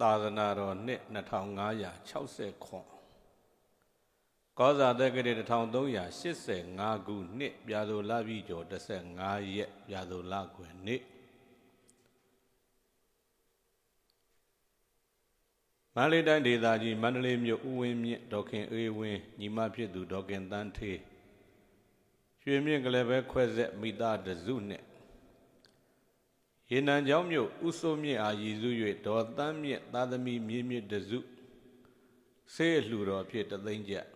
သာသနာတော်နှစ်2560ခွန်ကောဇာတက္ကရာ1385ခုနှစ်ပြာသိုလပြည့်ကျော်15ရက်ပြာသိုလကွယ်နေ့မန္တလေးတိုင်းဒေသကြီးမန္တလေးမြို့ဥဝင်းမြင့်ဒေါခင်အေးဝင်းညီမဖြစ်သူဒေါခင်တန်းထေးရွှေမြင့်ကလေးပဲခွဲဆက်မိသားတစုနဲ့ ရေနံကျောင်းမြို့ဥစိုးမြင့်အားရည်စု၍ဒေါ်တန်းမြင့်သာသမီမြေမြင့်တစုဆေးအလှူတော်ဖြစ်တသိန်းကျပ်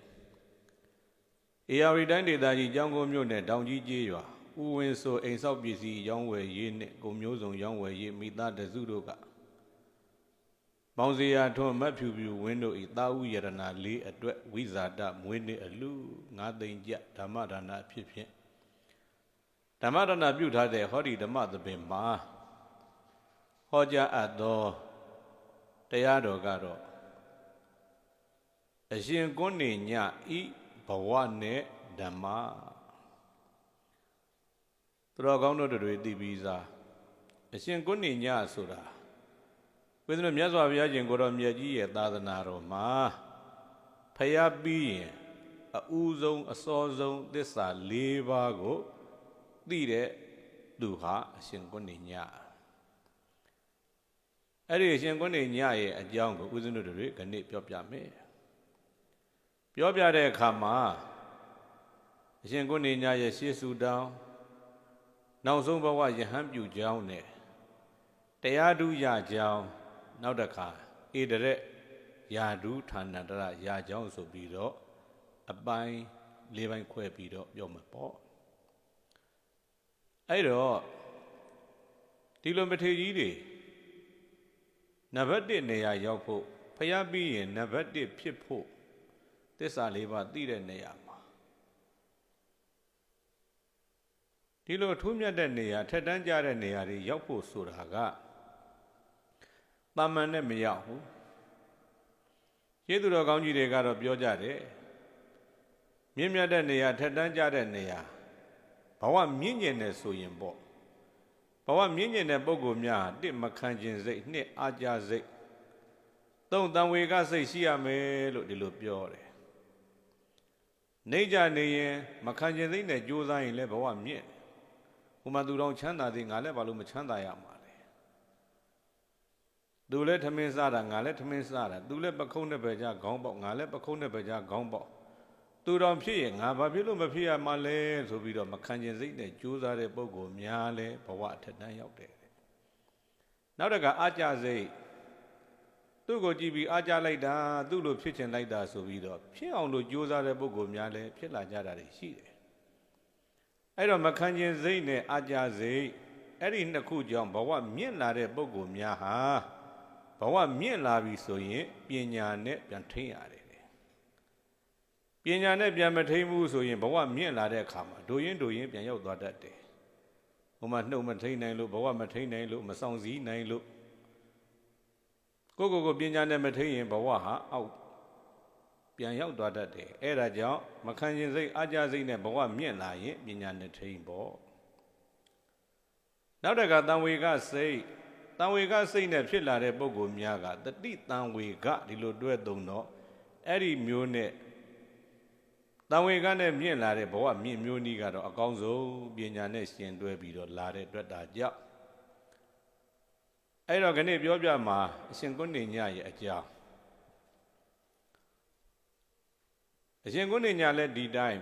အေယာရီတိုင်းဒေသကြီးကျောင်းကုန်းမြို့နယ်တောင်ကြီးကျေးရွာဥဝင်းဆိုအိမ်ဆောက်ပစ္စည်းရောင်းဝယ်ရေးနှင့်ကိုမျိုးစုံရောင်းဝယ်ရေးမိသားတစုတို့ကပေါင်းစရာထွန်းမတ်ဖြူဖြူဝင်းတို့ဤတာဥယရနာလေးအတွက်ဝိဇာတမွေးနေ့အလူငါးသိန်းကျပ်ဓမ္မဒါနအဖြစ်ဖြင့်ဓမ္မဒါနပြုထားတဲ့ဟောဒီဓမ္မသဘင်မှာ ဟောကြားအပ်သောတရားတော်ကတော့အရှင်ကွန်းနေညဤဘဝနဲ့ဓမ္မသူတော်ကောင်းတို့တွေသိပြီးစားအရှင်ကွန်းနေညဆိုတာဝိသနမြတ်စွာဘုရားရှင်ကိုတော်မြတ်ကြီးရဲ့သာသနာတော်မှာဖျားပြီးရင်အဦးဆုံးအစောဆုံးသစ္စာ၄ပါးကိုသိတဲ့သူဟာအရှင်ကွန်းနေည အဲ့ဒီအရှင်ကွန်းနေညရဲ့အကြောင်းကိုဦးဇင်းတို့တွေခဏပြောပြမယ်ပြောပြတဲ့အခါမှာအရှင်ကွန်းနေညရဲ့ရှေးစုတောင်းနောက်ဆုံးဘဝယဟန်ပြုကြောင်းနဲ့တရားဓုရကြောင်းနောက်တစ်ခါဧတရက်ယာဓုဌာနတရယာကြောင်းဆိုပြီးတော့အပိုင်း၄ပိုင်းခွဲပြီးတော့ပြောမှာပေါ့အဲ့တော့ဒီလိုမထေကြီးတွေ နံပါတ်1နေရာရောက်ဖို့ဖျားပြီးရင်နံပါတ်1ဖြစ်ဖို့သစ္စာလေးပါးသိတဲ့နေရာမှာဒီလိုထူးမြတ်တဲ့နေရာထက်တန်းကြတဲ့နေရာတွေရောက်ဖို့ဆိုတာကတာမန်နဲ့မရောက်ဘူးကျေးဇူးတော်ကောင်းကြီးတွေကတော့ပြောကြတယ်မြင့်မြတ်တဲ့နေရာထက်တန်းကြတဲ့နေရာဘဝမြင့်ကျင်တယ်ဆိုရင်ပေါ့ ဘဝမြင့်ကျင်တဲ့ပုဂ္ဂိုလ်များတစ်မခံခြင်းစိတ်နှစ်အာကြစိတ်သုံးတန်ဝေကစိတ်ရှိရမယ်လို့ဒီလိုပြောတယ်နေကြနေရင်မခံခြင်းစိတ်နဲ့ကြိုးစားရင်လည်းဘဝမြင့်ဟိုမှာသူတော်ချမ်းသာသေးငါလည်းဘာလို့မချမ်းသာရမှာလဲသူလည်းထမင်းစားတာငါလည်းထမင်းစားတာသူလည်းပခုံးနဲ့ပဲကြခေါင်းပေါက်ငါလည်းပခုံးနဲ့ပဲကြခေါင်းပေါက် သူတော်ဖြစ်ရင်ငါဘာဖြစ်လို့မဖြစ်ရမှာလဲဆိုပြီးတော့မခံကျင်စိတ်နဲ့ကြိုးစားတဲ့ပုဂ္ဂိုလ်များလဲဘဝအထက်တန်းရောက်တယ်နောက်တကအာကြစိတ်သူ့ကိုကြည့်ပြီးအားကြလိုက်တာသူ့လိုဖြစ်ချင်လိုက်တာဆိုပြီးတော့ဖြစ်အောင်လို့ကြိုးစားတဲ့ပုဂ္ဂိုလ်များလည်းဖြစ်လာကြတာတွေရှိတယ်အဲ့တော့မခံကျင်စိတ်နဲ့အားကြစိတ်အဲ့ဒီနှစ်ခုကြောင့်ဘဝမြင့်လာတဲ့ပုဂ္ဂိုလ်များဟာဘဝမြင့်လာပြီဆိုရင်ပညာနဲ့ပြန်ထိန်းရတယ် ပညာနဲ့ပြန်မထိန်ဘူးဆိုရင်ဘဝမြင့်လာတဲ့အခါမှာဒိုရင်ဒိုရင်ပြန်ရောက်သွားတတ်တယ်။ဟိုမှာနှုတ်မထိန်နိုင်လို့ဘဝမထိန်နိုင်လို့မဆောင်စည်းနိုင်လို့ကိုကိုကိုပညာနဲ့မထိန်ရင်ဘဝဟာအောက်ပြန်ရောက်သွားတတ်တယ်။အဲဒါကြောင့်မခံရင်စိတ်အကြစိတ်နဲ့ဘဝမြင့်လာရင်ပညာနဲ့ထိန်ပေါ့။နောက်တကတံဝေကစိတ်တံဝေကစိတ်နဲ့ဖြစ်လာတဲ့ပုံကိုများကတတိတံဝေကဒီလိုတွဲသုံးတော့အဲ့ဒီမျိုးနဲ့ တန်ဝေကနဲ့မြင့်လာတဲ့ဘဝမြင့်မျိုးနီးကတော့အကောင်းဆုံးပညာနဲ့ရှင်တွဲပြီးတော့လာတဲ့အတွက်ဒါကြောင့်အဲ့တော့ခဏပြောပြမှာအရှင်ကုဏ္ဏညရဲ့အကြောင်းအရှင်ကုဏ္ဏညလည်းဒီတိုင်း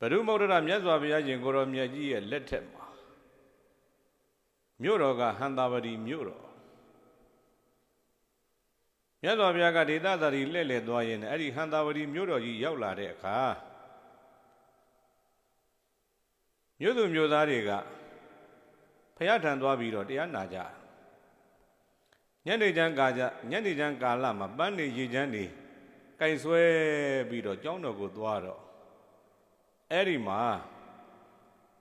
ပဲဘုရုမௌဒရမြတ်စွာဘုရားရှင်ကိုရောမြတ်ကြီးရဲ့လက်ထက်မှာမြို့တော်ကဟန္တာဝတီမြို့တော် မြတ်စွာဘုရားကဒေသသာရီလှည့်လည်သွားရင်အဲ့ဒီဟန္တာဝတီမြို့တော်ကြီးရောက်လာတဲ့အခါမြို့သူမြို့သားတွေကဖះထံသွားပြီးတော့တရားနာကြညနေချမ်းကာကြညနေချမ်းကာလမှာပန်းနေရေချမ်းနေကင်ဆွဲပြီးတော့ကျောင်းတော်ကိုသွားတော့အဲ့ဒီမှာ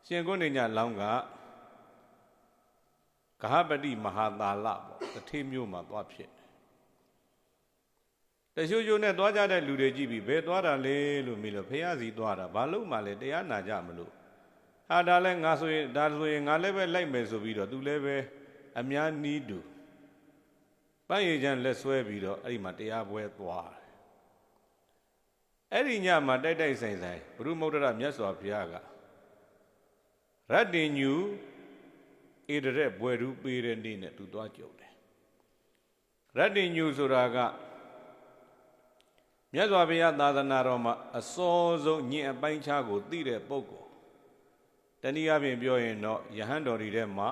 ရှင်ကုဏ္ဏညလောင်းကဂဟပတိမဟာသာလပေါ့တထေးမျိုးမှာသွားဖြစ် တချို့ချို့နဲ့သွားကြတဲ့လူတွေကြည့်ပြီးဘယ်သွားတာလဲလို့မေးလို့ဖះစီသွားတာဘာလို့မှလဲတရားနာကြမလို့ဟာဒါလဲငါဆိုရင်ဒါဆိုရင်ငါလည်းပဲလိုက်မယ်ဆိုပြီးတော့သူလည်းပဲအများနီးတူပန်းရည်ချမ်းလက်ဆွဲပြီးတော့အဲ့ဒီမှာတရားပွဲသွားတယ်အဲ့ဒီညမှာတိုက်တိုက်ဆိုင်ဆိုင်ဘုရုမုဒ္ဒရမြတ်စွာဘုရားကရတ္တင်ညူဣဒရက်ဘွယ်ရူပေးတဲ့နေ့နဲ့သူသွားကြုံတယ်ရတ္တင်ညူဆိုတာက မြတ်စွာဘုရားသာသနာတော်မှာအစောဆုံးညင်အပိုင်းခြားကိုသိတဲ့ပုဂ္ဂိုလ်တနည်းအားဖြင့်ပြောရင်တော့ယဟန်တော်တွေထဲမှာ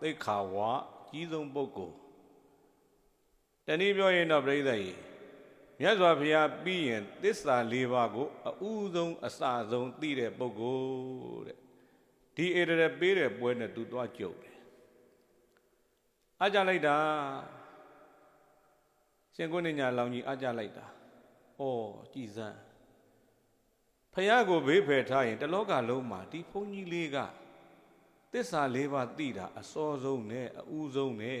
သိက္ခာဝါကြီးဆုံးပုဂ္ဂိုလ်တနည်းပြောရင်တော့ပြိဿကြီးမြတ်စွာဘုရားပြီးရင်သစ္စာ၄ပါးကိုအဥဆုံးအစဆုံးသိတဲ့ပုဂ္ဂိုလ်တဲ့ဒီအေရရပေးတဲ့ပွဲနဲ့သူသွားကြုံတယ်အားကြလိုက်တာရှင်ကိုနေညာလောင်ကြီးအားကြလိုက်တာ ဩကြည်စမ်းဖះကိုဘေးဖယ်ထားရင်တလောကလုံးမှာဒီဘုန်းကြီးလေးကသစ္စာ၄ပါးသိတာအစောဆုံးနဲ့အဥဆုံးနဲ့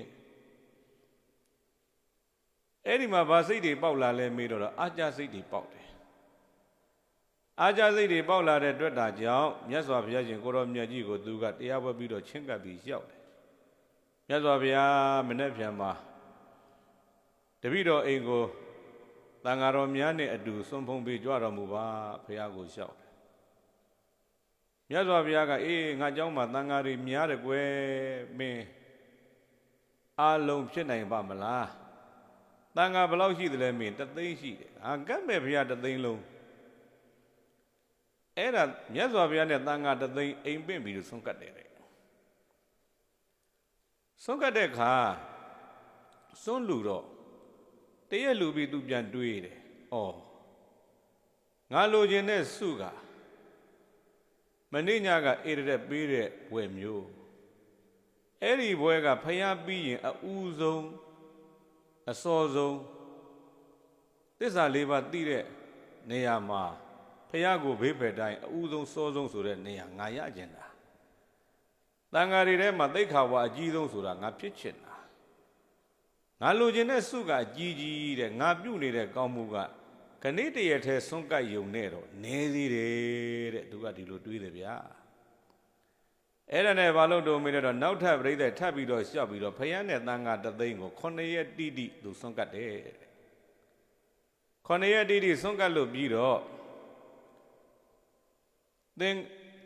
အဲ့ဒီမှာဗာစိတ်တွေပေါက်လာလဲမေးတော့အာကြစိတ်တွေပေါက်တယ်အာကြစိတ်တွေပေါက်လာတဲ့အတွက်တာကြောင့်မြတ်စွာဘုရားရှင်ကိုရောမြတ်ကြီးကိုသူကတရားပွဲပြီးတော့ချင်းကပ်ပြီးရောက်တယ်မြတ်စွာဘုရားမနေ့ပြန်မှာတပည့်တော်အိမ်ကို တန်ဃာတော်များနဲ့အတူစွန့်ဖုံးပြီးကြွတော်မူပါဘုရားကိုလျှောက်တယ်မြတ်စွာဘုရားကအေးငါเจ้าမှာတန်ဃာတွေများတယ်ကွယ်မင်းအာလုံးဖြစ်နိုင်ပါမလားတန်ဃာဘယ်လောက်ရှိသလဲမင်းတသိန်းရှိတယ်ဟာကတ်မဲ့ဘုရားတသိန်းလုံးအဲ့ဒါမြတ်စွာဘုရားနဲ့တန်ဃာတသိန်းအိမ်ပင့်ပြီးတော့ဆုံးကတ်တယ်တဲ့ဆုံးကတ်တဲ့အခါစွန့်လူတော့ တရက်လူပြီးသူပြန်တွေးတယ်။အော်ငါလိုချင်တဲ့စုကမနေ့ညကအေရတဲ့ပေးတဲ့ဘွယ်မျိုးအဲ့ဒီဘွယ်ကဖျားပြီးရင်အူးဆုံးအစောဆုံးသစ္စာလေးပါးသိတဲ့နေရာမှာဖျားကိုဘေးဖယ်တိုင်းအူးဆုံးစောဆုံးဆိုတဲ့နေရာငါရကျင်တာတန်ဃာတွေထဲမှာသိခါဝါအကြီးဆုံးဆိုတာငါဖြစ်ချင်တာ ငါလိုချင်တဲ့စုကကြီးကြီးတဲ့ငါပြုတ်နေတဲ့ကောင်းမှုကခဏတရက်ထဲဆွန့်ကပ်ယုံနဲ့တော့နေသေးတယ်တဲ့သူကဒီလိုတွေးတယ်ဗျာအဲ့ဒါနဲ့ဘာလို့တုံးမေးတော့နောက်ထပ်ပြိဿထပ်ပြီးတော့ရှောက်ပြီးတော့ဖယန်းနဲ့တန်ခါတသိန်းကို9ရက်တိတိသူဆွန့်ကပ်တယ်တဲ့9ရက်တိတိဆွန့်ကပ်လို့ပြီးတော့သင်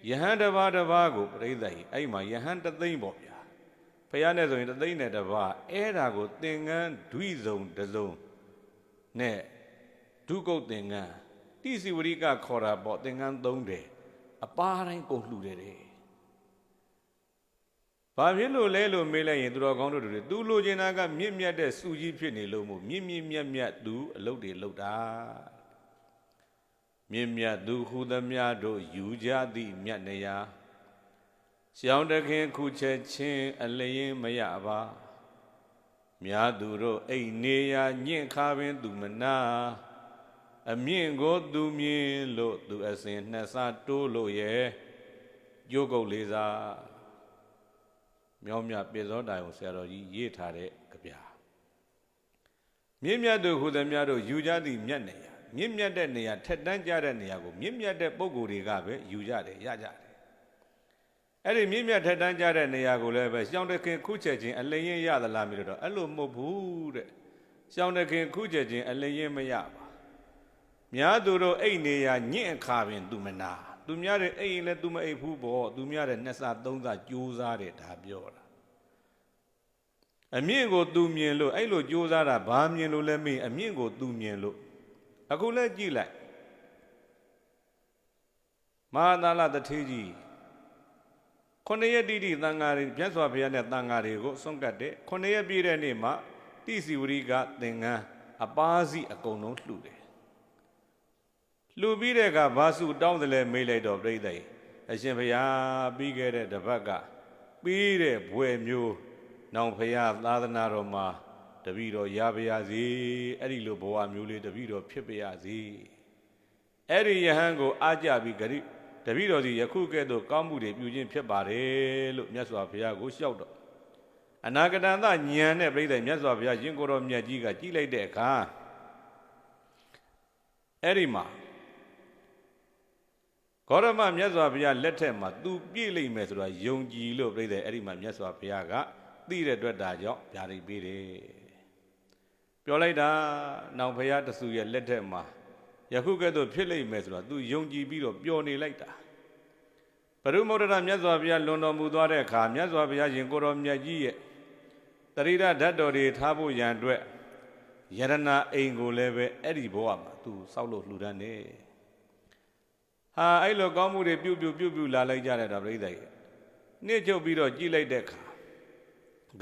ယဟန်တစ်ပါးတစ်ပါးကိုပြိဿကြီးအဲ့မှာယဟန်တသိန်းပေါ့ဗျာ ဖះနဲ့ဆိုရင်တသိန်းနဲ့တပါးအဲ့ဒါကိုသင်္ကန်းဒွိဇုံတစုံနဲ့ဒုကုတ်သင်္ကန်းတိစီဝရိကခေါ်တာပေါ့သင်္ကန်းသုံးတယ်အပါတိုင်းကုန်လှူတယ်တဲ့ဘာဖြစ်လို့လဲလို့မေးလိုက်ရင်သူတော်ကောင်းတို့တွေသူလိုချင်တာကမြင့်မြတ်တဲ့စူကြီးဖြစ်နေလို့မို့မြင့်မြင့်မြတ်မြတ်သူအလုပ်တွေလုပ်တာမြင့်မြတ်သူဟူသမျှတို့ယူကြသည့်မြတ်နေရာ ရှောင်းတခင်ခုချက်ချင်းအလျင်မရပါမြားသူတို့အိတ်နေရညင့်ခါပင်သူမနာအမြင့်ကိုသူမြင်လို့သူအစဉ်နှစ်စားတိုးလို့ရဲ့ကျိုးကုတ်လေးစားမြောင်းမြပြေသောတိုင်ကိုဆရာတော်ကြီးရေးထားတဲ့ကြပြမြင့်မြတ်တို့ဟူသည်များတို့ယူကြသည့်မြတ်နေရမြင့်မြတ်တဲ့နေရာထက်တန်းကြတဲ့နေရာကိုမြင့်မြတ်တဲ့ပုံကိုယ်တွေကပဲယူကြတယ်ရကြတယ် အဲ့ဒီမြင့်မြတ်ထက်တန်းကြတဲ့နေရာကိုလည်းပဲရှောင်းတခင်ခုချက်ချင်းအလင်းရင်ရသလားမလို့တော့အဲ့လိုမဟုတ်ဘူးတဲ့ရှောင်းတခင်ခုချက်ချင်းအလင်းရင်မရပါများသူတို့အိတ်နေရညင့်အခါပင်သူမနာသူများတဲ့အိတ်ရင်လည်းသူမအိတ်ဘူးပေါ့သူများတဲ့နှစ်ဆသုံးဆကြိုးစားတယ်ဒါပြောတာအမြင့်ကိုသူမြင်လို့အဲ့လိုကြိုးစားတာဘာမြင်လို့လဲမင်းအမြင့်ကိုသူမြင်လို့အခုလည်းကြည့်လိုက်မဟာသာလတထေးကြီး ခொနရက်တိတိသံဃာတွေမြတ်စွာဘုရားနဲ့သံဃာတွေကိုဆွန့်ကတ်တယ်ခொနရက်ပြည့်တဲ့နေ့မှာတိစီဝရိကသင်္ကန်းအပါးစီအကုန်လုံးလှူတယ်လှူပြီးတဲ့အခါဘာစုတောင်းတယ်လဲမေးလိုက်တော့ပြိဿကြီးအရှင်ဘုရားပြီးခဲ့တဲ့တပတ်ကပြီးတဲ့ဘွယ်မျိုးနောင်ဘုရားသာသနာတော်မှာတပည့်တော်ရပါရစေအဲ့ဒီလိုဘဝမျိုးလေးတပည့်တော်ဖြစ်ပါရစေအဲ့ဒီယဟန်ကိုအားကြပြီးဂရိ တပည့်တော်စီယခုကဲ့သို့ကောင်းမှုတွေပြုခြင်းဖြစ်ပါတယ်လို့မြတ်စွာဘုရားကိုလျှောက်တော့အနာဂတန်သဉာဏ်နဲ့ပြိဿမြတ်စွာဘုရားရှင်ကိုယ်တော်မြတ်ကြီးကကြည်လိုက်တဲ့အခါအဲ့ဒီမှာဂေါရမမြတ်စွာဘုရားလက်ထက်မှာသူပြည့်လိမ့်မယ်ဆိုတာယုံကြည်လို့ပြိဿအဲ့ဒီမှာမြတ်စွာဘုရားကသိတဲ့အတွက်ဒါကြောင့်ဗျာဒိတ်ပေးတယ်ပြောလိုက်တာနောင်ဖရာတဆူရဲ့လက်ထက်မှာ ယခုကဲ့သို့ဖြစ်လိမ့်မယ်ဆိုတော့ तू ယုံကြည်ပြီးတော့ပျော်နေလိုက်တာဘုရုမௌဒရမြတ်စွာဘုရားလွန်တော်မူသွားတဲ့အခါမြတ်စွာဘုရားရှင်ကိုတော်မြတ်ကြီးရဲ့တရိဒဓာတ်တော်တွေထားဖို့ရန်အတွက်ယရနာအိမ်ကိုလည်းပဲအဲ့ဒီဘဝမှာ तू စောက်လို့လှူဒန်းနေဟာအဲ့လိုကောင်းမှုတွေပြုတ်ပြုတ်ပြုတ်ပြုတ်လာလိုက်ကြတဲ့တော့ပြိဿရဲ့နေ့ချုပ်ပြီးတော့ကြည်လိုက်တဲ့အခါ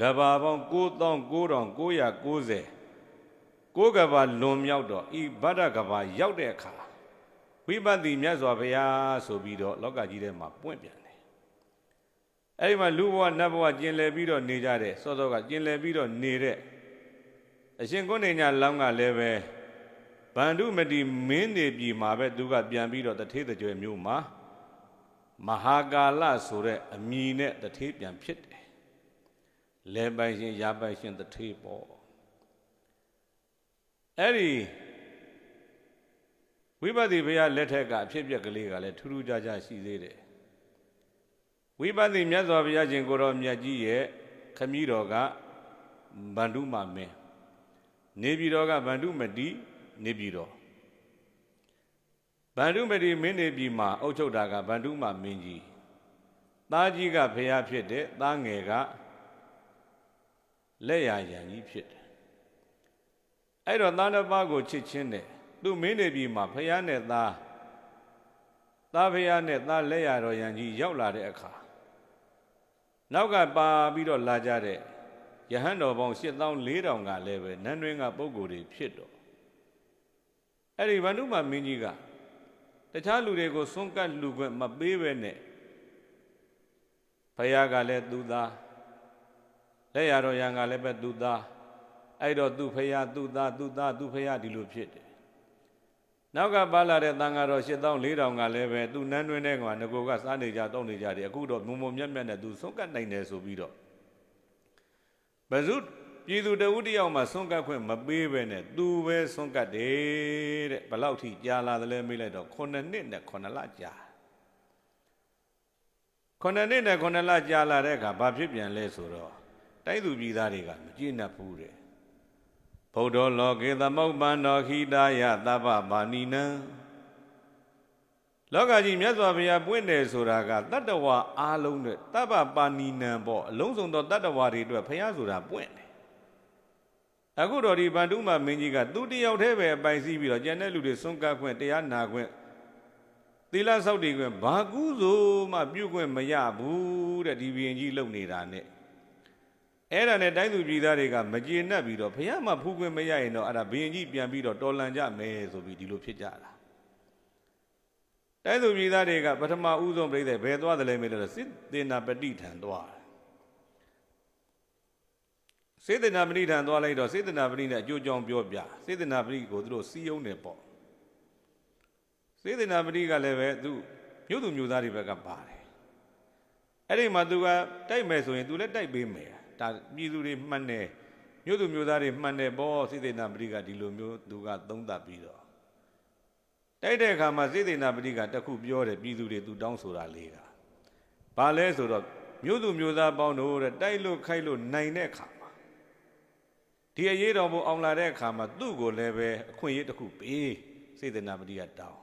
ကဘာပေါင်း9990 ကိုးကဘာလွန်မြောက်တော့ဤဗဒ္ဒကဘာရောက်တဲ့အခါဝိပဿနာမြတ်စွာဘုရားဆိုပြီးတော့လောကကြီးထဲမှာပွင့်ပြန်တယ်။အဲဒီမှာလူဘဝနတ်ဘဝကျင်လည်ပြီးတော့နေကြတဲ့စောစောကကျင်လည်ပြီးတော့နေတဲ့အရှင်ကုဏ္ဏညာလောင်းကလည်းပဲဗန္ဓုမတိမင်းနေပြည်မှာပဲသူကပြန်ပြီးတော့တထေးတကြွယ်မျိုးမှာမဟာကာလဆိုတဲ့အမည်နဲ့တထေးပြန်ဖြစ်တယ်။လဲပိုင်ရှင်ရပိုင်ရှင်တထေးပေါ့ အဲ့ဒီဝိပဿနာဘုရားလက်ထက်ကအဖြစ်အပျက်ကလေးကလည်းထူးထူးခြားခြားရှိသေးတယ်ဝိပဿနာမြတ်စွာဘုရားရှင်ကိုတော်မြတ်ကြီးရဲ့ခမည်းတော်ကဗန္ဓုမမင်းနေပြည်တော်ကဗန္ဓုမတိနေပြည်တော်ဗန္ဓုမတိမင်းနေပြည်မှာအုပ်ချုပ်တာကဗန္ဓုမမင်းကြီးသားကြီးကဖះဖြစ်တဲ့သားငယ်ကလက်ရရန်ကြီးဖြစ်တယ် အဲ့တော့သားတစ်ပါးကိုချစ်ချင်းတယ်သူမင်းနေပြီမှာဖះနဲ့သားသားဖះနဲ့သားလက်ရတော်ရန်ကြီးရောက်လာတဲ့အခါနောက်ကပါပြီးတော့လာကြတဲ့ယဟန်တော်ပေါင်း7400ကလည်းပဲနန်းတွင်းကပုံကိုယ်တွေဖြစ်တော့အဲ့ဒီဗန္ဓုမမင်းကြီးကတခြားလူတွေကိုစွန့်ကတ်လူခွင့်မပေးပဲနဲ့ဖះကလည်းသူသားလက်ရတော်ရန်ကလည်းပဲသူသား အဲ့တော့သူဖရာသူသားသူသားသူဖရာဒီလိုဖြစ်တယ်နောက်ကပါလာတဲ့တန်ဃာတော်8400ကလည်းပဲသူနန်းတွင်းတဲ့ကွာငကိုကစားနေကြတောက်နေကြတယ်အခုတော့မုံမုံမြက်မြက်နဲ့သူဆုံးကတ်နိုင်တယ်ဆိုပြီးတော့ဘဇုပြည်သူတဝုတယောက်မှဆုံးကတ်ခွင့်မပေးပဲနဲ့သူပဲဆုံးကတ်တယ်တဲ့ဘလောက်ထိကြာလာတယ်လဲမေးလိုက်တော့9နှစ်နဲ့9လကြာ9နှစ်နဲ့9လကြာလာတဲ့အခါဘာဖြစ်ပြန်လဲဆိုတော့တိုက်သူပြည်သားတွေကမကြည့်နှက်ဘူးတဲ့ ဗုဒ္ဓလောကေသမုပ္ပန္နောခိတာယသဗ္ဗပါဏိနံလောကကြီးမြတ်စွာဘုရားပွင့်တယ်ဆိုတာကတတ္တဝါအားလုံးနဲ့သဗ္ဗပါဏိနံပေါ့အလုံးစုံသောတတ္တဝါတွေအတွက်ဘုရားဆိုတာပွင့်တယ်အခုတော့ဒီဗန္ဓုမမင်းကြီးကသူတယောက်တည်းပဲအပိုင်စီးပြီးတော့ကျန်တဲ့လူတွေစွန့်ကပ်ခွင့်တရားနာခွင့်သီလဆောက်တည်ခွင့်ဘာကူးဆိုမှပြုခွင့်မရဘူးတဲ့ဒီဘရင်ကြီးလုံနေတာနဲ့ အဲ့ဒါနဲ့တိုင်းသူပြည်သားတွေကမကျေနပ်ပြီးတော့ဘုရားမှဖူးခွင့်မရရင်တော့အဲ့ဒါဘုရင်ကြီးပြန်ပြီးတော့တော်လန်ကြမယ်ဆိုပြီးဒီလိုဖြစ်ကြတာတိုင်းသူပြည်သားတွေကပထမဦးဆုံးပြိဿဘယ်သွားတယ်လဲမေးလို့စစ်သေနာပဋိဌံသွားစေတနာပဋိဌံသွားလိုက်တော့စေတနာပဋိနဲ့အကျိုးကြောင့်ပြောပြစေတနာပဋိကိုသူတို့စီးယုံတယ်ပေါ့စေတနာပဋိကလည်းပဲသူမြို့သူမြို့သားတွေဘက်ကပါတယ်အဲ့ဒီမှာသူကတိုက်မယ်ဆိုရင်သူလည်းတိုက်ပေးမယ် ဒါပြည်သူတွေမှတ်နေမြို့သူမြို့သားတွေမှတ်နေဘောစိသေနာပရိကဒီလိုမျိုးသူကသုံးသပ်ပြီးတော့တိုက်တဲ့အခါမှာစိသေနာပရိကတခုပြောတယ်ပြည်သူတွေသူတောင်းဆိုတာလေးကဘာလဲဆိုတော့မြို့သူမြို့သားပေါင်းတို့တဲ့တိုက်လို့ခိုက်လို့နိုင်တဲ့အခါမှာဒီအရေးတော်ဘုံအောင်လာတဲ့အခါမှာသူ့ကိုလည်းပဲအခွင့်အရေးတစ်ခုပေးစိသေနာပရိကတောင်း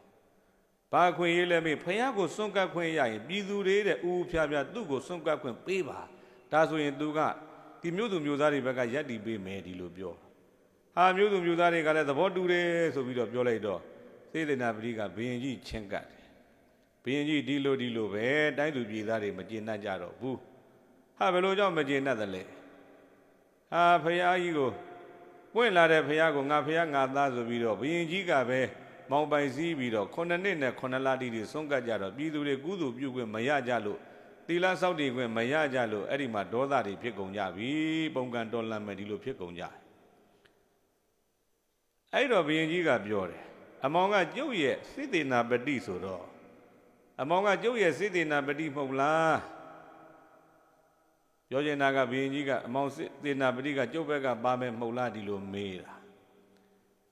ဘာခွင့်ရေးလဲမေးဖះကိုစွန့်ကပ်ခွင့်ရရင်ပြည်သူတွေတဲ့ဦးဖျားဖျားသူ့ကိုစွန့်ကပ်ခွင့်ပေးပါ ဒါဆိုရင်သူကဒီမျိုးသူမျိုးသားတွေဘက်ကရက်တီပေးမယ်ဒီလိုပြောဟာမျိုးသူမျိုးသားတွေကလည်းသဘောတူတယ်ဆိုပြီးတော့ပြောလိုက်တော့သေဒနာပတိကဘယင်ကြီးချင်းကတ်တယ်ဘယင်ကြီးဒီလိုဒီလိုပဲတိုင်းသူပြည်သားတွေမကျေနပ်ကြတော့ဘူးဟာဘယ်လိုကြောင့်မကျေနပ်သလဲဟာဖရာကြီးကိုပွင့်လာတဲ့ဖရာကိုငါဖရာငါသားဆိုပြီးတော့ဘယင်ကြီးကပဲမောင်ပိုင်စည်းပြီးတော့9နှစ်နဲ့9လတိတိဆုံးကတ်ကြတော့ပြည်သူတွေကုသိုလ်ပြုခွင့်မရကြလို့ သီလစောင့်တည်ခွင့်မရကြလို့အဲ့ဒီမှာဒေါသတွေဖြစ်ကုန်ကြပြီပုံကံတော်လန့်မယ်ဒီလိုဖြစ်ကုန်ကြအဲ့တော့ဘုရင်ကြီးကပြောတယ်အမောင်ကကျုပ်ရဲ့စိသေနာပတိဆိုတော့အမောင်ကကျုပ်ရဲ့စိသေနာပတိမဟုတ်လားပြောချင်တာကဘုရင်ကြီးကအမောင်စိသေနာပတိကကျုပ်ဘက်ကပါမယ်မဟုတ်လားဒီလိုမေးတာ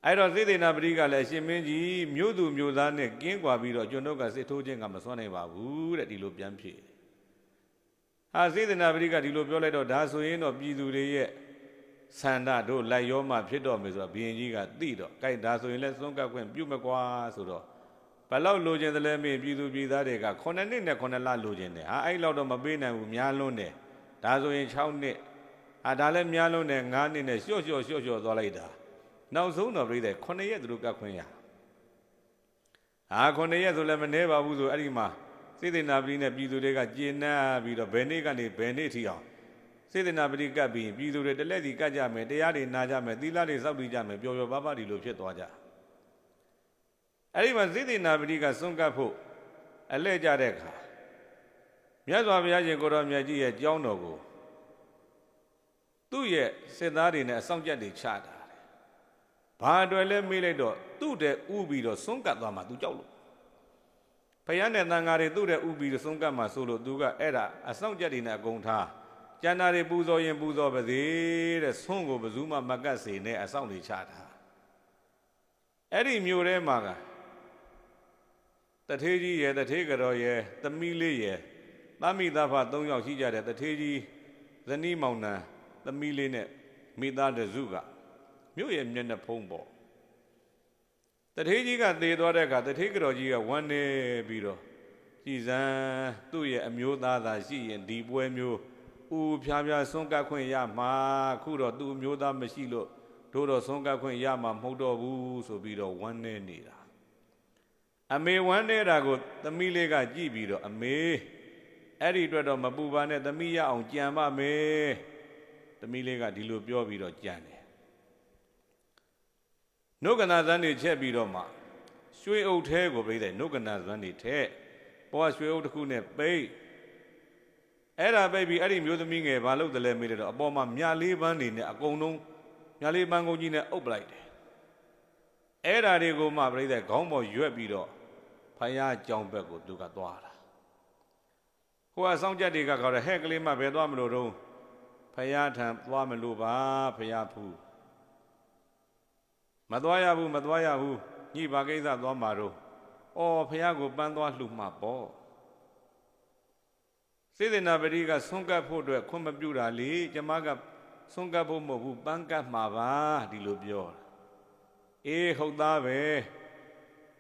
အဲ့တော့စိသေနာပတိကလည်းရှင်မင်းကြီးမြို့သူမြို့သားနဲ့ကင်းကွာပြီးတော့ကျွန်တော်ကစစ်ထိုးခြင်းကမစွန့်နိုင်ပါဘူးတဲ့ဒီလိုပြန်ဖြေ ဟာစေတနာပရိကဒီလိုပြောလိုက်တော့ဒါဆိုရင်တော့ပြည်သူတွေရဲ့ဆန္ဒတို့လိုက်ရောမှဖြစ်တော်မယ်ဆိုတော့ဘုရင်ကြီးကသိတော့ကြိုက်ဒါဆိုရင်လည်းစွန့်ကပ်ခွင့်ပြုမကွာဆိုတော့ဘယ်လောက်လိုချင်တယ်လဲမင်းပြည်သူပြည်သားတွေက9နှစ်နဲ့9လလိုချင်တယ်ဟာအဲ့လောက်တော့မပေးနိုင်ဘူးများလွန်းတယ်ဒါဆိုရင်6နှစ်အာဒါလည်းများလွန်းတယ်9နှစ်နဲ့လျှော့လျှော့လျှော့လျှော့သွားလိုက်တာနောက်ဆုံးတော့ပြည်တဲ့9ရက်သူတို့ကပ်ခွင့်ရဟာ9ရက်ဆိုလည်းမနှဲပါဘူးဆိုအဲ့ဒီမှာ စေတနာပြည်နဲ့ပြည်သူတွေကကျေနပ်ပြီးတော့ဘယ်နေ့ကနေဘယ်နေ့ထိအောင်စေတနာပရိကပ်ပြီးပြည်သူတွေတလက်စီကတ်ကြမယ်တရားတွေနာကြမယ်သီလတွေစောင့်တည်ကြမယ်ပျော်ပျော်ပါးပါးဒီလိုဖြစ်သွားကြအဲ့ဒီမှာစေတနာပရိကစွန့်ကပ်ဖို့အလဲကြတဲ့အခါမြတ်စွာဘုရားရှင်ကိုရောမြတ်ကြီးရဲ့ကြောင်းတော်ကိုသူ့ရဲ့စစ်သားတွေနဲ့အဆောင်ကြက်တွေချတာတယ်ဘာအတွက်လဲမေးလိုက်တော့သူ့တဲ့ဥပြီးတော့စွန့်ကပ်သွားမှသူကြောက်လို့ဘု ရားနဲ့တန်ဃာတွေသူ့တဲ့ဥပြီးတော့စွန့်ကပ်မှဆိုလို့သူကအဲ့ဒါအဆောင်ကြက်တွေနဲ့အကုန်ထားကျန်တာတွေပူဇော်ရင်ပူဇော်ပါစေတဲ့ဆွန့်ကိုဘယ်သူမှမကတ်စေနဲ့အဆောင်တွေချတာအဲ့ဒီမြို့ထဲမှာကတထေးကြီးရဲ့တထေးကတော်ရဲ့သမီးလေးရဲ့သမိသားဖ၃ယောက်ရှိကြတဲ့တထေးကြီးဇနီးမောင်နှံသမီးလေးနဲ့မိသားတစုကမြို့ရဲ့မျက်နှာဖုံးပေါ့တ ထေးကြီးကသေသွားတဲ့အခါတထေးကတော်ကြီးကဝမ်းနေပြီးတော့ကြည်စံသူ့ရဲ့အမျိုးသားသာရှိရင်ဒီပွဲမျိုးဦးဖြားဖြားဆွန့်ကပ်ခွင့်ရမှာခုတော့သူ့အမျိုးသားမရှိလို့တို့တော့ဆွန့်ကပ်ခွင့်ရမှာမဟုတ်တော့ဘူးဆိုပြီးတော့ဝမ်းနေနေတာအမေဝမ်းနေတာကိုသမီးလေးကကြည့်ပြီးတော့အမေအဲ့ဒီအတွက်တော့မပူပါနဲ့သမီးရအောင်ကြံပါမယ်သမီးလေးကဒီလိုပြောပြီးတော့ကြံတယ် နှုတ်ကနာဇန်းတွေချက်ပြီးတော့မှရွှေအုပ်ထဲကိုပြိတဲ့နှုတ်ကနာဇန်းတွေထဲပေါ်ရွှေအုပ်တစ်ခုနဲ့ပိတ်အဲ့ဒါပဲပြီးအဲ့ဒီမျိုးသမီးငယ်ဘာလို့တလဲမေးတယ်တော့အပေါ်မှာမြလေးပန်းနေနဲ့အကုန်လုံးမြလေးပန်းကုန်ကြီးနဲ့အုပ်ပလိုက်တယ်အဲ့ဒါတွေကိုမှပြိတဲ့ခေါင်းပေါ်ရွက်ပြီးတော့ဖယားကြောင်ဘက်ကိုသူကသွားတာဟိုကစောင်းကြက်တွေကခေါ်တယ်ဟဲ့ကလေးမဘယ်သွားမလို့တော့ဖယားထံသွားမလို့ပါဖယားဖူး မသွားရဘူးမသွားရဘူးညိပါကိစ္စသွားမှာတော့အော်ဖယားကိုပန်းသွားလှူမှာပေါ့စေတနာပရိကဆွန့်ကပ်ဖို့အတွက်ခွင့်မပြုတာလေကျမကဆွန့်ကပ်ဖို့မဟုတ်ဘူးပန်းကပ်မှာပါဒီလိုပြောတာအေးဟုတ်သားပဲ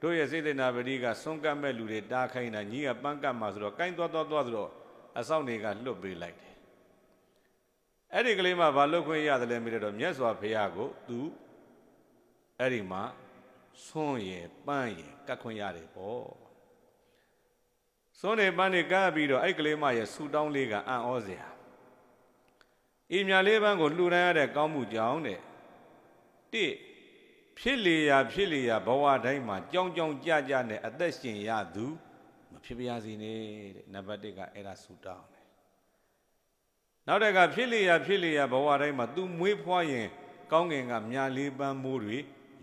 တို့ရဲ့စေတနာပရိကဆွန့်ကပ်မဲ့လူတွေတားခိုင်းတာညီကပန်းကပ်မှာဆိုတော့ကိုင်းသွားသွားသွားဆိုတော့အဆောင်တွေကလွတ်ပေးလိုက်တယ်အဲ့ဒီကလေးမှဘာလွတ်ခွင့်ရတယ်လဲမေးတော့မြတ်စွာဘုရားကိုသူ အဲ့ဒီမှာဆွန့်ရယ်ပန်းရယ်ကတ်ခွင့်ရတယ်ပေါ့စွန်းနေပန်းနေကပ်ပြီးတော့အဲ့ကလေးမရဲ့ဆူတောင်းလေးကအံ့ဩစရာဤမြလေးပန်းကိုလှူဒန်းရတဲ့ကောင်းမှုကြောင့်တဲ့တိဖြစ်လေရာဖြစ်လေရာဘဝတိုင်းမှာကြောင်းကြောင်းကြကြနဲ့အသက်ရှင်ရသူမဖြစ်ပါစေနဲ့တဲ့နံပါတ်1ကအဲ့ဒါဆူတောင်းတယ်နောက်တက်ကဖြစ်လေရာဖြစ်လေရာဘဝတိုင်းမှာ तू မွေးဖွားရင် ကောင်းငင်ကမြလေးပန်းမိုးတွေ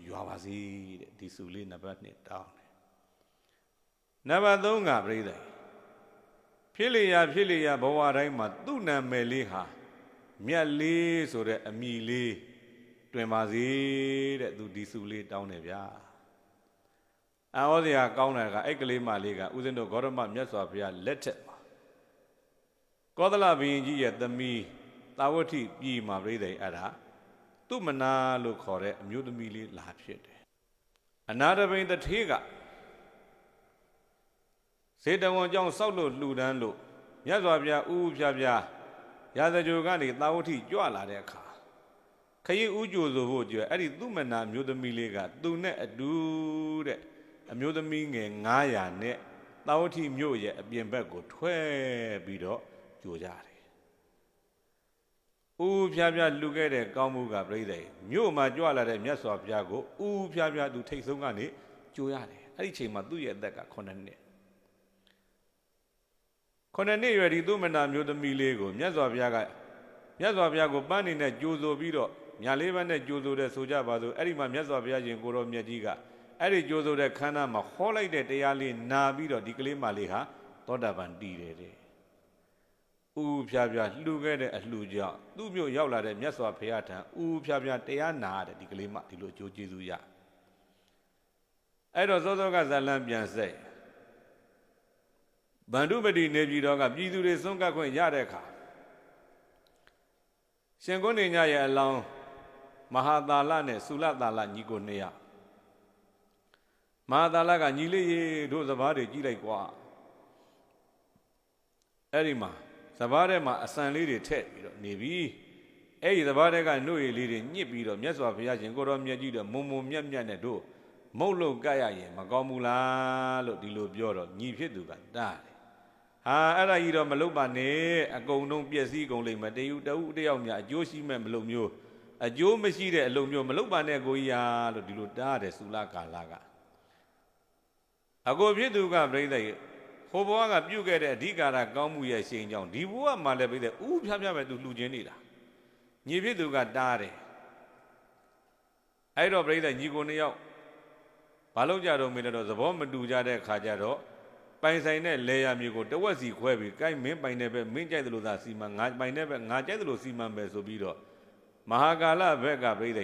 ရွာပါစေတဲ့ဒီဆူလေးနံပါတ်2တောင်းတယ်နံပါတ်3ကပြိဿဖြစ်လေရာဖြစ်လေရာဘဝတိုင်းမှာသူ့နာမည်လေးဟာမြတ်လေးဆိုတဲ့အမိလေးတွင်ပါစေတဲ့သူဒီစုလေးတောင်းတယ်ဗျာအဟောစရာကောင်းတယ်ကအဲ့ကလေးမလေးကဦးဇင်းတို့ဂေါရမမြတ်စွာဘုရားလက်ထက်မှာကောသလဘုရင်ကြီးရဲ့သမီးတာဝတိပြည်မှာပြိသိအဲ့ဒါ သူမနာလို့ခေါ်တဲ့အမျိုးသမီးလေးလာဖြစ်တယ်အနာတပိန်တထေးကဇေတဝန်ကြောင့်စောက်လို့လှူဒန်းလို့မြတ်စွာဘုရားဥဥဖြားဖြားရာဇဂိုကနေတာဝတိကြွလာတဲ့အခါခရီးဥကြိုဆိုဖို့ကြွအဲ့ဒီသူမနာမျိုးသမီးလေးကသူနဲ့အတူတဲ့အမျိုးသမီးငယ်900နဲ့တာဝတိမြို့ရဲ့အပြင်ဘက်ကိုထွက်ပြီးတော့ကြိုကြတယ် ဥဖြားဖြားလှူခဲ့တဲ့ကောင်းမှုကပြိဿမြို့မှာကြွလာတဲ့မြတ်စွာဘုရားကိုဥဖြားဖြားသူထိတ်ဆုံးကနေကြိုရတယ်အဲ့ဒီချိန်မှာသူ့ရဲ့အသက်က9နှစ်ခုနှစ်နှစ်ရွယ်ဒီသူမနာမျိုးသမီးလေးကိုမြတ်စွာဘုရားကမြတ်စွာဘုရားကိုပန်းနေနဲ့ကြိုးဆိုပြီးတော့ညာလေးပန်းနဲ့ကြိုးဆိုတဲ့ဆိုကြပါစို့အဲ့ဒီမှာမြတ်စွာဘုရားရှင်ကိုရောမြတ်ကြီးကအဲ့ဒီကြိုးဆိုတဲ့ခန္ဓာမှာဟောလိုက်တဲ့တရားလေးနာပြီးတော့ဒီကလေးမလေးဟာသောတာပန်တည်တယ်တဲ့ ဥဖြားဖြားလှူခဲ့တဲ့အလှူကြောင့်သူ့မျိုးရောက်လာတဲ့မြတ်စွာဘုရားထံဥဖြားဖြားတရားနာတဲ့ဒီကလေးမဒီလိုကြိုးကျေးဇူးရအဲ့တော့စောစောကဇလံပြန်ဆက်ဗန္ဓုပတိနေပြည်တော်ကပြည်သူတွေစွန့်ကပ်ခွင့်ရတဲ့အခါရှင်ကုန်းနေညရဲ့အလောင်းမဟာသာလနဲ့သုလသာလညီကိုနှစ်ယောက်မဟာသာလကညီလေးရေတို့စဘာတွေကြီးလိုက်ကွာအဲ့ဒီမှာ စဘာထဲမှာအစံလေးတွေထည့်ပြီးတော့နေပြီအဲ့ဒီစဘာထဲကနှုတ်ရည်လေးတွေညှစ်ပြီးတော့မြတ်စွာဘုရားရှင်ကိုတော်မြတ်ကြီးတော့မုံမုံမြတ်မြတ်နဲ့တို့မုတ်လို့ကတ်ရရင်မကောင်းဘူးလားလို့ဒီလိုပြောတော့ညီဖြစ်သူကတားတယ်ဟာအဲ့ဒါကြီးတော့မလုပ်ပါနဲ့အကုန်လုံးပြည့်စည်ကုန်လိမ့်မယ်တယူတအုတယောက်များအကျိုးရှိမဲ့မလို့မျိုးအကျိုးမရှိတဲ့အလုံးမျိုးမလုပ်ပါနဲ့ကိုကြီးယာလို့ဒီလိုတားတယ်သုလကာလကအကိုဖြစ်သူကပြိဿရဲ့ ဟိုဘဝကပြုတ်ခဲ့တဲ့အဓိကာရကောင်းမှုရဲ့ရှင်ကြောင့်ဒီဘဝမှာလည်းပြိဿဥဖြားဖြားပဲသူလှူခြင်းနေတာညီဖြစ်သူကတားတယ်အဲ့တော့ပြိဿညီကိုနှစ်ယောက်ဘာလို့ကြတော့မင်းတော့သဘောမတူကြတဲ့ခါကျတော့ပိုင်ဆိုင်တဲ့လေယာမျိုးကိုတဝက်စီခွဲပြီးကိုင်းမင်းပိုင်တဲ့ဘက်မင်းကြိုက်တယ်လို့သာစီမံငါပိုင်တဲ့ဘက်ငါကြိုက်တယ်လို့စီမံပဲဆိုပြီးတော့မဟာကာလဘက်ကပြိဿ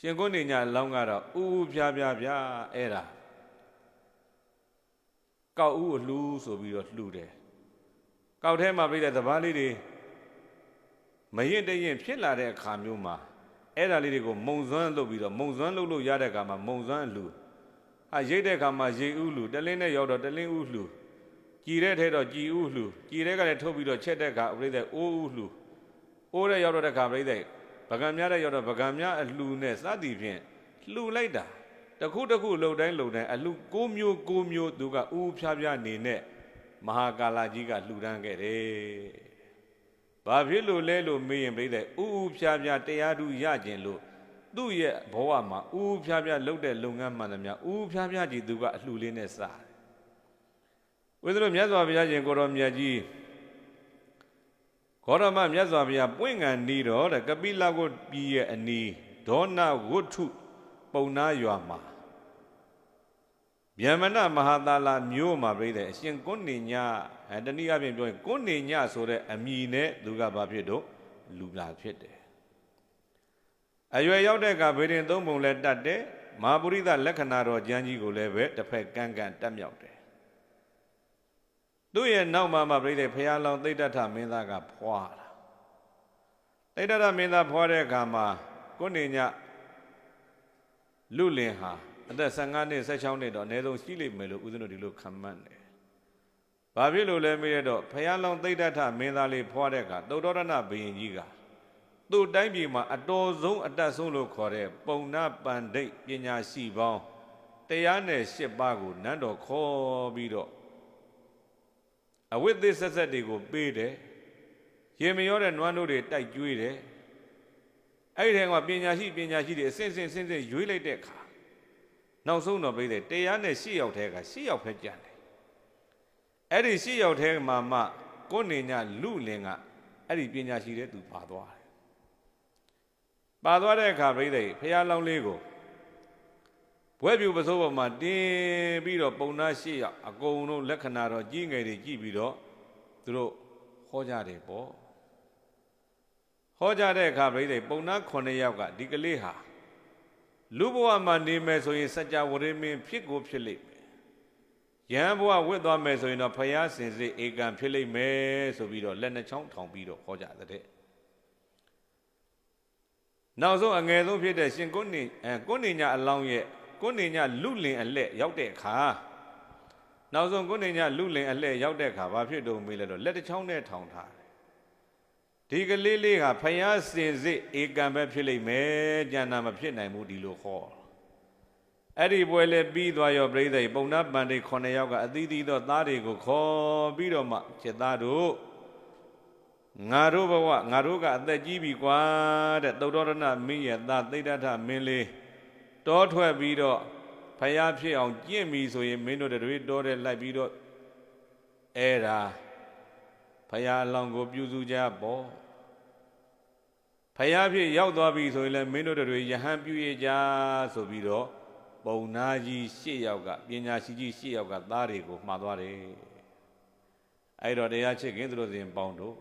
ရှင်ကုန်းနေညာလောင်းကတော့ဥဥဖြားဖြားဖြားအဲ့ဒါ ကောက်ဥအလှူဆိုပြီးတော့လှူတယ်ကောက်ထဲမှာပြိဿသဘာလေးတွေမရင်တရင်ဖြစ်လာတဲ့အခါမျိုးမှာအဲ့ဒါလေးတွေကိုမုံစွမ်းလုပ်ပြီးတော့မုံစွမ်းလုပ်လို့ရတဲ့အခါမှာမုံစွမ်းလှူဟာရိတ်တဲ့အခါမှာရေဥလှူတလင်းနဲ့ရောက်တော့တလင်းဥလှူကြည်တဲ့ထဲတော့ကြည်ဥလှူကြည်တဲ့ကလည်းထုတ်ပြီးတော့ချက်တဲ့အခါပြိဿအိုးဥလှူအိုးတဲ့ရောက်တော့တဲ့အခါပြိဿပကံများတဲ့ရောက်တော့ပကံများအလှူနဲ့စသည်ဖြင့်လှူလိုက်တာ တခုတခုလှုပ်တိုင်းလှုပ်တိုင်းအလှ၉မျိုး၉မျိုးသူကဥဥဖြားဖြားနေနဲ့မဟာကာလကြီးကလှူဒန်းခဲ့တယ်ဘာဖြစ်လို့လဲလို့မေးရင်ပြိဿဥဥဖြားဖြားတရားဓုရခြင်းလို့သူ့ရဲ့ဘဝမှာဥဥဖြားဖြားလှုပ်တဲ့လုပ်ငန်းမှန်သမျှဥဥဖြားဖြားကြီးသူကအလှူလေးနဲ့စားတယ်ဝိသလိုမြတ်စွာဘုရားရှင်ကိုတော်မြတ်ကြီးဂေါရမမြတ်စွာဘုရားပွင့်ငံနီးတော့တဲ့ကပိလကုတ်ပြည်ရဲ့အနီးဒေါနဝုထုပုံနာရွာမှာ ဗျမဏမဟာသာလမြို့မှာပြိတဲ့အရှင်ကွန်းနေညအဲတနည်းအားဖြင့်ပြောရင်ကွန်းနေညဆိုတဲ့အမည်နဲ့သူကဘာဖြစ်တော့လူလာဖြစ်တယ်အရွယ်ရောက်တဲ့ကဗေဒင်သုံးပုံလဲတတ်တယ်မဟာပုရိသလက္ခဏာတော်ကျမ်းကြီးကိုလည်းပဲတစ်ဖက်ကန်းကန်းတက်မြောက်တယ်သူ့ရဲ့နောက်မှာမှပြိတဲ့ဖရာလောင်သိတ္တထမင်းသားကဖွာတာသိတ္တထမင်းသားဖွာတဲ့အခါမှာကိုနေညလူလင်ဟာ အသက်15နှစ်16နှစ်တော့အနည်းဆုံးရှိလိမ့်မယ်လို့ဦးဇင်းတို့ဒီလိုခံမှန်းတယ်။ဘာဖြစ်လို့လဲမေးရတော့ဖရာလောင်သိတ္တထမင်းသားလေးဖွာတဲ့အခါသုတ္တရဏဘုရင်ကြီးကသူ့တိုင်းပြည်မှာအတော်ဆုံးအတတ်ဆုံးလို့ခေါ်တဲ့ပုံနာပန္ဒိတ်ပညာရှိပေါင်းတရားနဲ့၈ပါးကိုနန်းတော်ခေါ်ပြီးတော့အဝိသစ္ဆက်ဆက်တွေကိုပေးတယ်ရေမရောတဲ့နွမ်းတို့တွေတိုက်ကျွေးတယ်အဲ့ဒီထဲမှာပညာရှိပညာရှိတွေအစင်စင်စင်စင်ရွေးလိုက်တဲ့အခါ နောက်ဆုံးတော့ပြီးတယ်တရားနဲ့၈ယောက်ထဲက၈ယောက်ပဲကြံတယ်အဲ့ဒီ၈ယောက်ထဲမှာမှကိုနေညာလူလင်ကအဲ့ဒီပညာရှိတဲ့သူပါသွားတယ်ပါသွားတဲ့အခါပြိသိဖះလောင်းလေးကိုဘွဲပြူပစိုးပေါ်မှာတင်းပြီးတော့ပုံနာရှိရအကုန်လုံးလက္ခဏာတော့ကြီးငယ်တွေကြည့်ပြီးတော့သူတို့ဟောကြတယ်ပေါ့ဟောကြတဲ့အခါပြိသိပုံနာ9ယောက်ကဒီကလေးဟာ လူဘဝမှာနေမယ်ဆိုရင်စัจ java ဝရမင်းဖြစ်ကိုဖြစ်လိမ့်မယ်ယဟန်ဘဝဝတ်သွားမယ်ဆိုရင်တော့ဖယားစင်စစ်ဧကံဖြစ်လိမ့်မယ်ဆိုပြီးတော့လက်နှချောင်းထောင်ပြီးတော့ဟောကြတဲ့နောက်ဆုံးအငယ်ဆုံးဖြစ်တဲ့ရှင်ကုန်းနေအဲကုန်းနေညာအလောင်းရဲ့ကုန်းနေညာလူလင်အလက်ရောက်တဲ့အခါနောက်ဆုံးကုန်းနေညာလူလင်အလက်ရောက်တဲ့အခါဘာဖြစ်တုံမေးလဲတော့လက်တစ်ချောင်းနဲ့ထောင်ထားတယ် ဒီကလေးလေးကဖယားစင်စစ်ဧကံပဲဖြစ်လိမ့်မယ်ဉာဏ်နာမဖြစ်နိုင်ဘူးဒီလိုခေါ်အဲ့ဒီပွဲလဲပြီးသွားရောပြိဿပုံနာပန္တိ9ယောက်ကအသီးသီးသောသားတွေကိုခေါ်ပြီးတော့မှจิตသားတို့ငါတို့ဘဝငါတို့ကအသက်ကြီးပြီကွာတဲ့သုတ္တရဏမင်းရဲ့သားသိတ္တထမင်းလေးတောထွက်ပြီးတော့ဖယားဖြစ်အောင်ကျင့်ပြီဆိုရင်မင်းတို့တွေတောတဲ့လိုက်ပြီးတော့အဲ့ဒါ ဖယားအလောင်းကို ပြုစုကြပေါ့ဖယားဖြစ်ရောက်သွားပြီဆိုရင်လည်းမင်းတို့တွေယဟန်ပြုရကြဆိုပြီးတော့ပုံနာကြီး၈ယောက်ကပညာရှိကြီး၈ယောက်ကသားတွေကိုမှားသွားတယ်အဲ့တော့တရားချစ်ခင်သူတို့စဉ်ပေါင်းတို့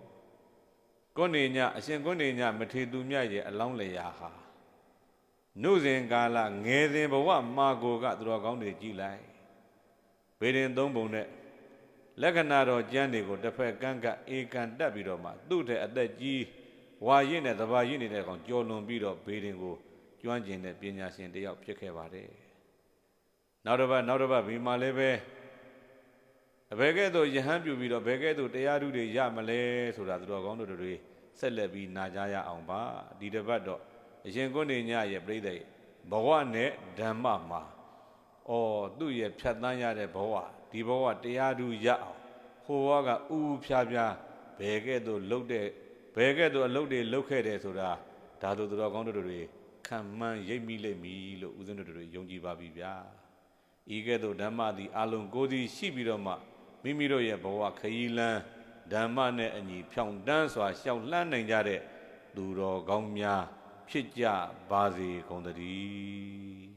ကိုနေညအရှင်ကိုနေညမထေသူမြတ်ရဲ့အလောင်းလျာဟာနှုတ်စဉ်ကာလငယ်စဉ်ဘဝမာကိုကသူတော်ကောင်းတွေကြည်လိုက်ဘေရင်သုံးပုံနဲ့ လက္ခဏာတော်ကျမ်းတွေကိုတစ်ဖက်ကန်းကဧကန်တက်ပြီးတော့မှသူ့တဲ့အသက်ကြီးဝါရင့်တဲ့သဘာရင့်နေတဲ့ကောင်ကြော်လွန်ပြီးတော့ဘေးတင်ကိုကျွမ်းကျင်တဲ့ပညာရှင်တစ်ယောက်ဖြစ်ခဲ့ပါတယ်နောက်တစ်ပတ်နောက်တစ်ပတ်ဒီမှာလည်းပဲအဘယ်ကဲ့သို့ယဟန်ပြူပြီးတော့ဘယ်ကဲ့သို့တရားဓုတွေရမလဲဆိုတာသူတော်ကောင်းတို့တွေဆက်လက်ပြီးနာကြားရအောင်ပါဒီတစ်ပတ်တော့အရှင်ကိုနေညရဲ့ပြိဿဘဝနဲ့ဓမ္မမှာအော်သူ့ရဲ့ဖြတ်တန်းရတဲ့ဘဝ ဒီဘဝတရားဓုရအောင်ဟိုဘဝကဥဥဖြားဖြားဘယ်ကဲ့သို့လှုပ်တဲ့ဘယ်ကဲ့သို့အလုပ်တွေလှုပ်ခဲ့တယ်ဆိုတာဒါတို့သူတော်ကောင်းတို့တွေခံမှန်းရိပ်မိလိမ့်မည်လို့ဦးဇင်းတို့တွေယုံကြည်ပါပြီဗျာဤကဲ့သို့ဓမ္မသည်အလုံးကိုယ်စီရှိပြီးတော့မှမိမိတို့ရဲ့ဘဝခရီးလန်းဓမ္မနဲ့အညီဖြောင့်တန်းစွာရှောက်လှမ်းနိုင်ကြတဲ့သူတော်ကောင်းများဖြစ်ကြပါစေကုန်သတည်း